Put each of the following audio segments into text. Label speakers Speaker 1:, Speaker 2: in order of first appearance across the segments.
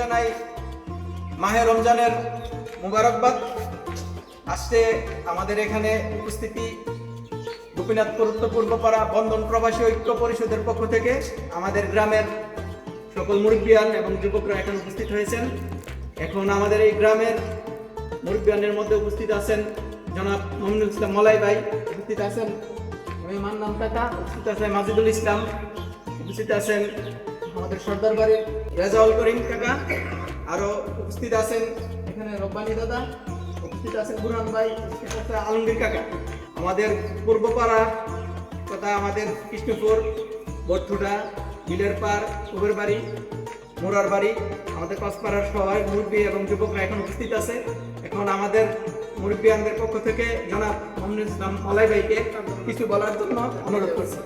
Speaker 1: জানাই মাহে রমজানের মুবারকবাদ। আজকে আমাদের এখানে উপস্থিতি গোপীনাথপুর পূর্বপাড়া বন্ধন প্রবাসী ঐক্য পরিষদের পক্ষ থেকে আমাদের গ্রামের সকল মুরব্বিয়ান এবং যুবকরা এখানে উপস্থিত হয়েছেন। এখন আমাদের এই গ্রামের মুরব্বিয়ানের মধ্যে উপস্থিত আছেন জনাব মোহাম্মদুল ইসলাম মলাই ভাই, উপস্থিত আছেন। আমি মান্নাম কাকা উপস্থিত আছেন মাজিদুল ইসলাম, উপস্থিত আছেন আমাদের সর্দার বাড়ির রেজাউল করিম কাকা আরও উপস্থিত আছেন এখানে রব্বানি দাদা, উপস্থিত আছেন বুরহান ভাই আলমগীর কাকা। আমাদের পূর্বপাড়া তথা আমাদের কৃষ্ণপুর বট্টুটা বিলের পার উবের বাড়ি, মোরার বাড়ি, আমাদের পাঁচপাড়ার সবাই মুরব্বী এবং যুবকরা এখন উপস্থিত আছে। এখন আমাদের মুরব্বিয়ানদের পক্ষ থেকে জনাব মোহাম্মদ ইসলাম ভাইকে কিছু বলার জন্য অনুরোধ করছি।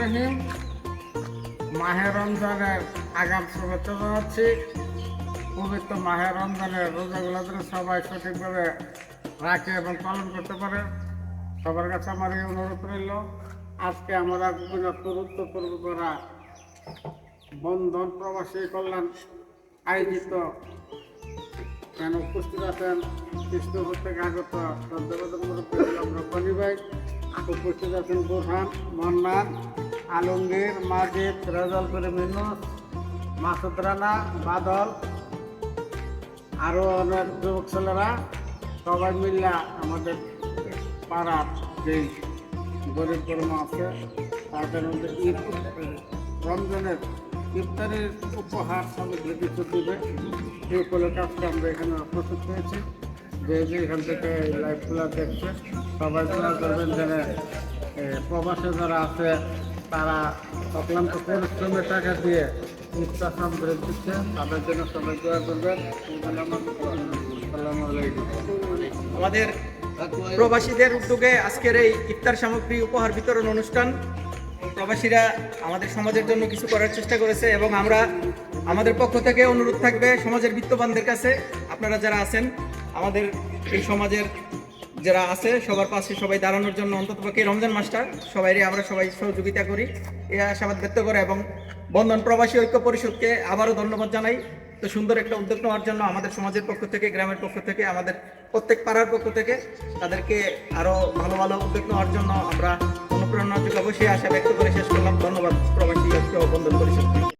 Speaker 2: রহিম। মাহে রমজানের আগাম শুভেচ্ছা জানাচ্ছি। পবিত্র মাহে রমজানের রোজাগুলো যেন সবাই সঠিকভাবে রাখে এবং পালন করতে পারে, সবার কাছে আমার এই অনুরোধ রইল। আজকে আমরা গোপীনাথপুর উত্তর পূর্ব করা বন্ধন প্রবাসী কল্যাণ আয়োজিত কেন উপস্থিত আছেন? কৃষ্ণপুর থেকে আগত রব্বানি ভাই উপস্থিত আছেন বোরহান মন্নান, আলমগীর, মাজিদ, রেজাল মিনুস মাসুদ রানা, বাদল আরও অনেক যুবক ছেলেরা, সবাই মিল্লা আমাদের পাড়ার যেই গরিব কর্ম আছে, তাদের মধ্যে ঈদ রমজানের ইফতারের উপহার সামগ্রী কিছু দিবে। এই উপলক্ষে আজকে আমরা এখানে প্রস্তুত হয়েছি। যে এখান থেকে লাইভগুলো দেখছে সবাই দোয়া করবেন যেন প্রবাসে যারা আছে, তারা অক্লান্ত পরিশ্রমের টাকা দিয়ে ইফতার সামগ্রী দিচ্ছে। তাদের জন্য সবাই দোয়া করবেন।
Speaker 1: আমাদের প্রবাসীদের উদ্যোগে আজকের এই ইফতার সামগ্রী উপহার বিতরণ অনুষ্ঠান, প্রবাসীরা আমাদের সমাজের জন্য কিছু করার চেষ্টা করেছে এবং আমরা আমাদের পক্ষ থেকে অনুরোধ থাকবে সমাজের বিত্তবানদের কাছে। আপনারা যারা আছেন আমাদের এই সমাজের যারা আছে, সবার পাশে সবাই দাঁড়ানোর জন্য অন্ততপক্ষে রমজান মাসটা সবাই আমরা সবাই সহযোগিতা করি। এই আশাবাদ ব্যক্ত করে এবং বন্ধন প্রবাসী ঐক্য পরিষদকে আবারও ধন্যবাদ জানাই। তো সুন্দর একটা উদ্যোগ নেওয়ার জন্য আমাদের সমাজের পক্ষ থেকে, গ্রামের পক্ষ থেকে, আমাদের প্রত্যেক পাড়ার পক্ষ থেকে তাদেরকে আরও ভালো ভালো উদ্যোগ নেওয়ার জন্য আমরা অনুপ্রেরণা যোগাবো। সেই আশা ব্যক্ত করে শেষ করলাম। ধন্যবাদ প্রবাসী ঐক্য বন্ধন পরিষদ